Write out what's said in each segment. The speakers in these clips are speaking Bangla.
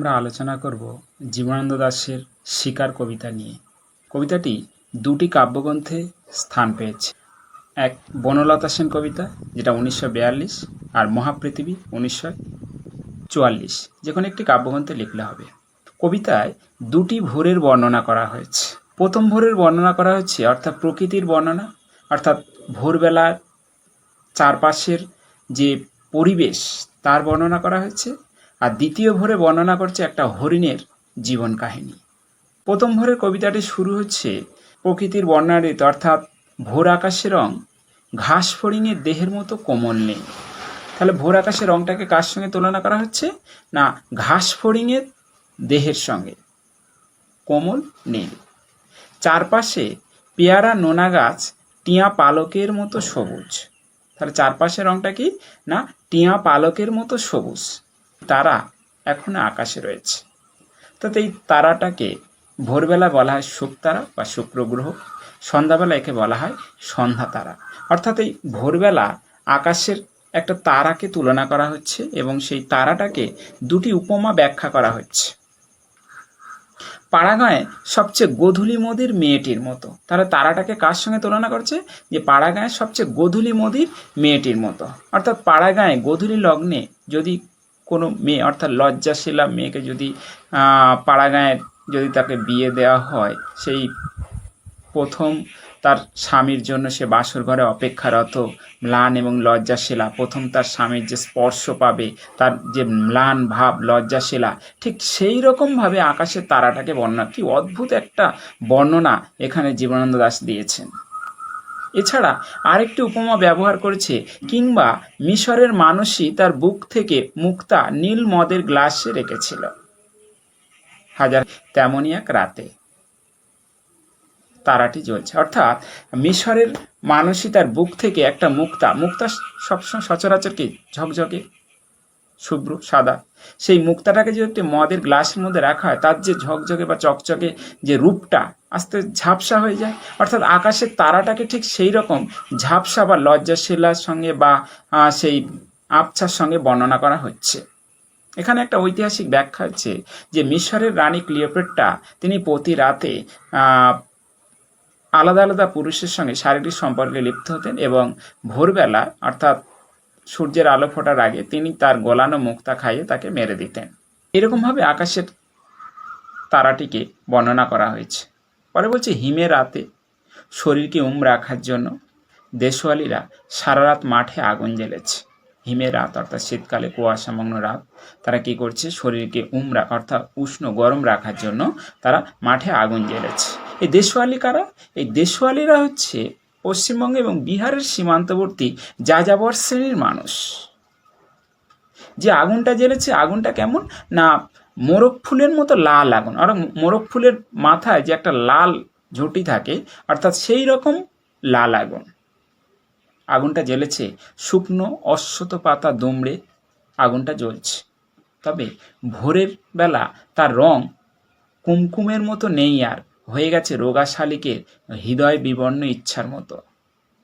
আমরা আলোচনা করব জীবনানন্দ দাশের শিকার কবিতা নিয়ে। কবিতাটি দুটি কাব্যগ্রন্থে স্থান পেয়েছে। এক বনলতা সেন কবিতা, যেটা উনিশশো বিয়াল্লিশ, আর মহাপৃথিবী উনিশশো চুয়াল্লিশ যে কোনো একটি কাব্যগ্রন্থে লিখলে হবে। কবিতায় দুটি ভোরের বর্ণনা করা হয়েছে। প্রথম ভোরের বর্ণনা করা হচ্ছে অর্থাৎ প্রকৃতির বর্ণনা, অর্থাৎ ভোরবেলার চারপাশের যে পরিবেশ, তার বর্ণনা করা হয়েছে। আর দ্বিতীয় ভোরে বর্ণনা করছে একটা হরিণের জীবন কাহিনী। প্রথম ভোরের কবিতাটি শুরু হচ্ছে প্রকৃতির বর্ণারিত অর্থাৎ ভোর আকাশের রং, ঘাস ফড়িংয়ের দেহের মতো কোমল নেই। তাহলে ভোর আকাশের রংটাকে কার সঙ্গে তুলনা করা হচ্ছে? না, ঘাস ফড়িংয়ের দেহের সঙ্গে। কোমল নেই। চারপাশে পেয়ারা, নোনা গাছ, টিয়া পালকের মতো সবুজ। তাহলে চারপাশের রংটা কি? না, টিয়া পালকের মতো সবুজ। তারা এখনও আকাশে রয়েছে। তাতে এই তারাটাকে ভোরবেলা বলা হয় শুকতারা বা শুক্র গ্রহ সন্ধ্যাবেলা একে বলা হয় সন্ধ্যা তারা। অর্থাৎ এই ভোরবেলা আকাশের একটা তারাকে তুলনা করা হচ্ছে এবং সেই তারাটাকে দুটি উপমা ব্যাখ্যা করা হচ্ছে। পাড়াগাঁয়ে সবচেয়ে গোধূলি মোদির মেয়েটির মতো। তাহলে তারাটাকে কার সঙ্গে তুলনা করছে? যে পাড়াগাঁয়ে সবচেয়ে গোধূলি মোদির মেয়েটির মতো। অর্থাৎ পাড়াগাঁয়ে গোধূলি লগ্নে যদি কোনো মেয়ে, অর্থাৎ লজ্জাশীলা মেয়েকে যদি পাড়াগাঁয়ের যদি তাকে বিয়ে দেওয়া হয়, সেই প্রথম তার স্বামীর জন্য সে বাসর ঘরে অপেক্ষারত ম্লান এবং লজ্জাশীলা। প্রথম তার স্বামীর যে স্পর্শ পাবে, তার যে ম্লান ভাব, লজ্জাশীলা, ঠিক সেই রকমভাবে আকাশের তারাটাকে বর্ণনা। কি অদ্ভুত একটা বর্ণনা এখানে জীবনানন্দ দাস দিয়েছেন। এছাড়া আরেকটি উপমা ব্যবহার করেছে কিংবা মিশরের মানুষই তার বুক থেকে মুক্তা নীল মদের গ্লাসে রেখেছিল। হাজার তেমনই এক রাতে তারাটি জ্বলছে। অর্থাৎ মিশরের মানুষই তার বুক থেকে একটা মুক্তা মুক্তা সবসময় সচরাচর কি? ঝকঝকে শুভ্র, সাদা। সেই মুক্তাটাকে যদি একটি মদের গ্লাসের মধ্যে রাখা হয়, তার যে ঝকঝকে বা চকচকে যে রূপটা, আস্তে ঝাপসা হয়ে যায়। অর্থাৎ আকাশের তারাটাকে ঠিক সেই রকম ঝাপসা বা লজ্জাশীলার সঙ্গে বা সেই আবছার সঙ্গে বর্ণনা করা হচ্ছে। এখানে একটা ঐতিহাসিক ব্যাখ্যা হচ্ছে যে মিশরের রানী ক্লিওপেট্রা, তিনি প্রতি রাতে আলাদা আলাদা পুরুষের সঙ্গে শারীরিক সম্পর্কে লিপ্ত হতেন এবং ভোরবেলা, অর্থাৎ সূর্যের আলো ফোটার আগে তিনি তার গোলানো মুক্তা খাইয়ে তাকে মেরে দিতেন। এরকমভাবে আকাশের তারাটিকে বর্ণনা করা হয়েছে। পরে বলছে, হিমে রাতে শরীরকে উম রাখার জন্য দেশওয়ালিরা সারা রাত মাঠে আগুন জ্বেলেছে। হিমের রাত অর্থাৎ শীতকালে কুয়াশামগ্ন রাত। তারা কি করছে? শরীরকে উম উমরা অর্থাৎ উষ্ণ, গরম রাখার জন্য তারা মাঠে আগুন জ্বেলেছে। এই দেশওয়ালি কারা? এই দেশওয়ালিরা হচ্ছে পশ্চিমবঙ্গ এবং বিহারের সীমান্তবর্তী যাযাবর শ্রেণির মানুষ। যে আগুনটা জ্বেলেছে, আগুনটা কেমন? না, মোরগ ফুলের মতো লাল আগুন। আর মোরগ ফুলের মাথায় যে একটা লাল ঝুঁটি থাকে, অর্থাৎ সেই রকম লাল আগুন। আগুনটা জ্বেলেছে, শুকনো অশ্বত পাতা দুমড়ে আগুনটা জ্বলছে। তবে ভোরের বেলা তার রং কুমকুমের মতো নেই আর। হয়ে গেছে রোগা শালিকের হৃদয় বিবর্ণ ইচ্ছার মতো।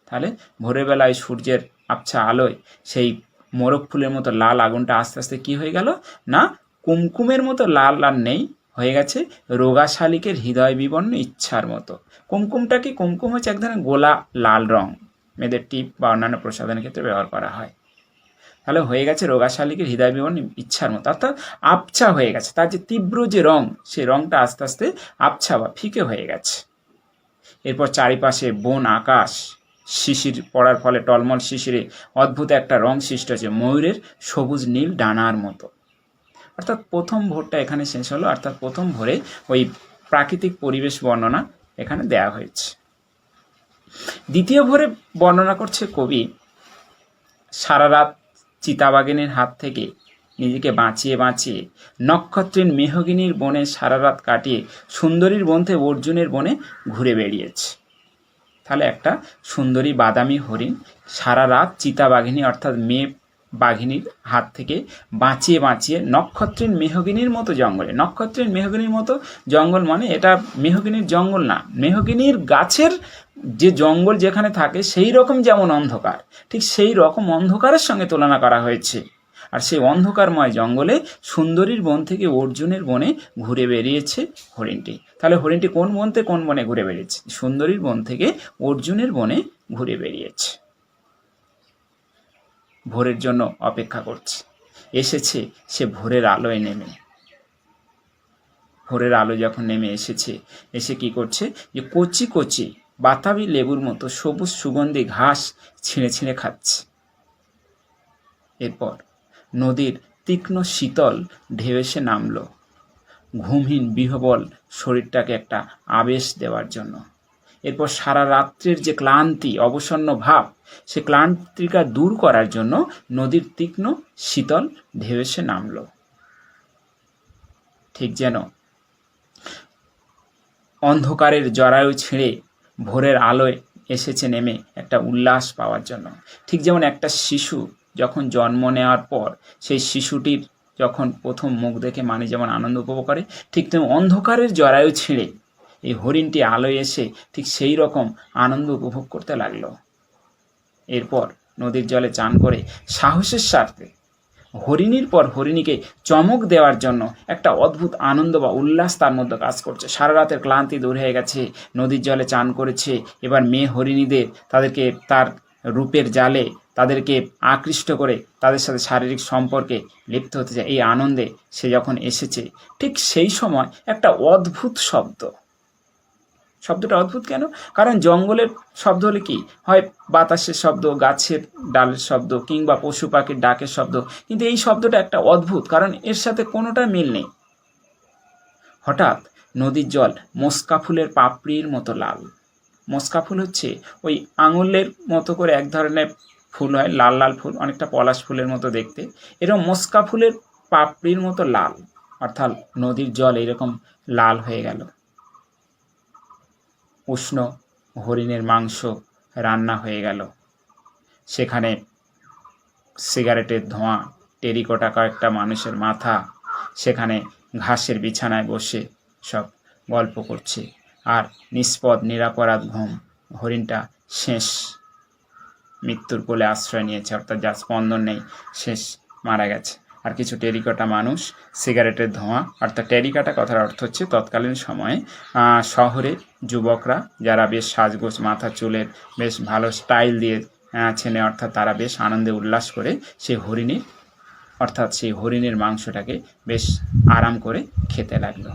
তাহলে ভোরের বেলায় সূর্যের আবছা আলোয় সেই মোরগ ফুলের মতো লাল আগুনটা আস্তে আস্তে কি হয়ে গেল? না, কুমকুমের মতো লাল লাল নেই, হয়ে গেছে রোগা শালিকের হৃদয় বিবর্ণ ইচ্ছার মতো। কুমকুমটা কি কুমকুম হচ্ছে এক ধরনের গোলা লাল রং। মেয়েদের টিপ বা অন্যান্য প্রসাধনের ক্ষেত্রে ব্যবহার করা হয়। তাহলে হয়ে গেছে রোগা শালিকের হৃদয় বিবরণ ইচ্ছার মতো। অর্থাৎ আবছা হয়ে গেছে। তার যে তীব্র যে রং, সেই রংটা আস্তে আস্তে আবছা বা ফিকে হয়ে গেছে। এরপর চারিপাশে বন, আকাশ, শিশির পড়ার ফলে টলমল শিশিরে অদ্ভুত একটা রং সৃষ্টি হচ্ছে ময়ূরের সবুজ নীল ডানার মতো। অর্থাৎ প্রথম ভোরটা এখানে শেষ হলো। অর্থাৎ প্রথম ভোরে ওই প্রাকৃতিক পরিবেশ বর্ণনা এখানে দেয়া হয়েছে। দ্বিতীয় ভোরে বর্ণনা করছে কবি সারা রাত চিতাবাগিনীর হাত থেকে নিজেকে বাঁচিয়ে বাঁচিয়ে নক্ষত্রের মেহগিনীর বনে সারা রাত কাটিয়ে সুন্দরীর বনতে অর্জুনের বনে ঘুরে বেড়িয়েছে। তাহলে একটা সুন্দরী বাদামি হরিণ সারা রাত চিতাবাঘিনী অর্থাৎ মেয়ে বাঘিনীর হাত থেকে বাঁচিয়ে বাঁচিয়ে নক্ষত্রের মেহগিনীর মতো জঙ্গলে। নক্ষত্রের মেহগিনীর মতো জঙ্গল মানে এটা মেহগিনীর জঙ্গল না। মেহগিনীর গাছের যে জঙ্গল যেখানে থাকে সেই রকম যেমন অন্ধকার, ঠিক সেই রকম অন্ধকারের সঙ্গে তুলনা করা হয়েছে। আর সেই অন্ধকারময় জঙ্গলে সুন্দরীর বন থেকে অর্জুনের বনে ঘুরে বেরিয়েছে হরিণটি। তাহলে হরিণটি কোন বন থেকে কোন বনে ঘুরে বেরিয়েছে সুন্দরীর বন থেকে অর্জুনের বনে ঘুরে বেরিয়েছে ভোরের জন্য অপেক্ষা করছে। এসেছে, সে ভোরের আলোয় নেমে। ভোরের আলো যখন নেমে এসেছে, এসে কি করছে? যে কচি কচি বাতাবি লেবুর মতো সবুজ সুগন্ধি ঘাস ছিঁড়ে ছিঁড়ে খাচ্ছে। এরপর নদীর তীক্ষ্ণ শীতল ঢেউ এসে নামলো। ঘুমহীন বিহবল শরীরটাকে একটা আবেশ দেওয়ার জন্য। এরপর সারা রাত্রির যে ক্লান্তি, অবসন্ন ভাব, সে ক্লান্তিকা দূর করার জন্য নদীর তীক্ষ্ণ, শীতল ঢেউ এসে নামলো। ঠিক যেন অন্ধকারের জরায়ু ছিঁড়ে ভোরের আলোয় এসেছে নেমে একটা উল্লাস পাওয়ার জন্য। ঠিক যেমন একটা শিশু যখন জন্ম নেওয়ার পর, সেই শিশুটির যখন প্রথম মুখ দেখে মানুষ যেমন আনন্দ উপভোগ করে, ঠিক তেমন অন্ধকারের জরায়ু ছিঁড়ে এই হরিণটি আলোয় এসে ঠিক সেই রকম আনন্দ উপভোগ করতে লাগল। এরপর নদীর জলে চান করে সাহসের স্বার্থে হরিণীর পর হরিণীকে চমক দেওয়ার জন্য একটা অদ্ভুত আনন্দ বা উল্লাস তার মধ্যে কাজ করছে। সারা রাতের ক্লান্তি দূর হয়ে গেছে, নদীর জলে চান করেছে, এবার মেয়ে হরিণীদের তাদেরকে তার রূপের জালে তাদেরকে আকৃষ্ট করে তাদের সাথে শারীরিক সম্পর্কে লিপ্ত হতে চায়। এই আনন্দে সে যখন এসেছে, ঠিক সেই সময় একটা অদ্ভুত শব্দ শব্দটা অদ্ভুত কেন? কারণ জঙ্গলের শব্দ হলে কি? হয় বাতাসের শব্দ, গাছের ডালের শব্দ, কিংবা পশু পাখির ডাকের শব্দ। কিন্তু এই শব্দটা একটা অদ্ভুত, কারণ এর সাথে কোনোটা মিল নেই। হঠাৎ নদীর জল মস্কা ফুলের পাপড়ির মতো লাল। মস্কা ফুল হচ্ছে ওই আঙুলের মতো করে এক ধরনের ফুল হয়, লাল লাল ফুল, অনেকটা পলাশ ফুলের মতো দেখতে। এরকম মস্কা ফুলের পাপড়ির মতো লাল। অর্থাৎ নদীর জল এরকম লাল হয়ে গেল। উষ্ণ হরিণের মাংস রান্না হয়ে গেল। সেখানে সিগারেটের ধোঁয়া, টেরিকোটা কয়েকটা মানুষের মাথা, সেখানে ঘাসের বিছানায় বসে সব গল্প করছে। আর নিষ্পদ, নিরাপরাধ ঘুম হরিণটা শেষ মৃত্যুর কোলে আশ্রয় নিয়েছে, অর্থাৎ যার স্পন্দন নেই, শেষ মারা গেছে। আর কিছু টেরিকটা মানুষ, সিগারেটের ধোঁয়া। অর্থাৎ টেরিকাটা কথার অর্থ হচ্ছে তৎকালীন সময়ে শহরে যুবকরা যারা বেশ সাজগোজ, মাথা চুলের বেশ ভালো স্টাইল দিয়ে ছেনে অর্থাৎ তারা বেশ আনন্দে উল্লাস করে সেই হরিণের অর্থাৎ সেই হরিণের মাংসটাকে বেশ আরাম করে খেতে লাগল।